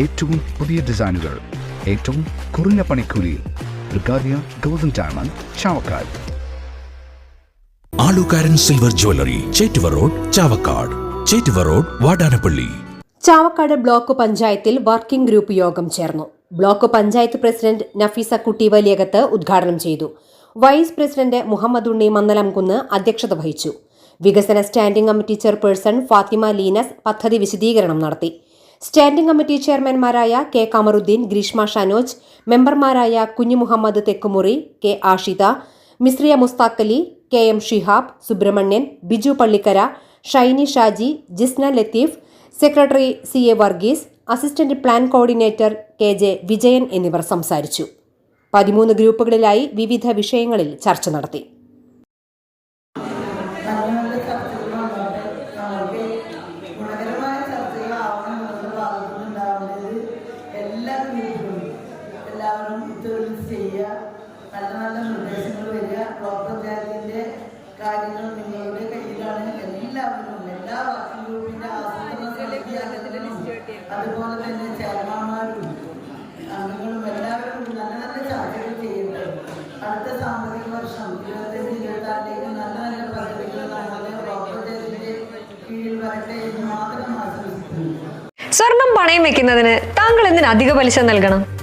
ഏറ്റവും പുതിയ ഡിസൈനുകൾ ഏറ്റവും കുറഞ്ഞ പണിക്കൂലിയിൽ ബ്രിഗാദിയ golden diamond Chavakkad. Alukaran silver jewellery Chettuva road Chavakkad. Chettuva road Vadanappally. Chavakkad block പഞ്ചായത്തിൽ വർക്കിംഗ് ഗ്രൂപ്പ് യോഗം ചേർന്നു. ബ്ലോക്ക് പഞ്ചായത്ത് പ്രസിഡന്റ് നഫീസ കുട്ടി വലിയകത്ത് ഉദ്ഘാടനം ചെയ്തു. വൈസ് പ്രസിഡന്റ് മുഹമ്മദ് ഉണ്ണി മന്നലംകുന്ന് അധ്യക്ഷത വഹിച്ചു. വികസന standing committee chairperson Fathima Leenas പദ്ധതി വിശദീകരണം നടത്തി. സ്റ്റാൻഡിംഗ് കമ്മിറ്റി ചെയർമാൻമാരായ കെ കമറുദ്ദീൻ ഗ്രീഷ്മ ഷനോജ് മെമ്പർമാരായ Kunju Muhammad Thekkumuri K Ashitha Misriya Musthaqali K M Shihab Subrahmanyan Biju Pallikkara Shiny Shaji Jisna Latheef secretary C A Varghese assistant plan coordinator K J Vijayan എന്നിവർ സംസാരിച്ചു. പതിമൂന്ന് ഗ്രൂപ്പുകളിലായി വിവിധ വിഷയങ്ങളിൽ ചർച്ച നടത്തി. അതുപോലെ തന്നെ ചെയർമാന്മാരും അംഗങ്ങളും എല്ലാവരും നല്ല നല്ല ചർച്ചകൾ ചെയ്യുന്നത് അടുത്ത സാമ്പത്തിക വർഷം ഇരുപത്തഞ്ച് ഇരുപത്താറിലേക്ക് നല്ല നല്ല പദ്ധതികൾ നമ്മുടെ കീഴിൽ വരട്ടെ എന്ന് മാത്രം ആശംസിക്കുന്നു. സ്വർണം പണയം വെക്കുന്നതിന് താങ്കൾ എന്തിന് അധിക പലിശ നൽകണം?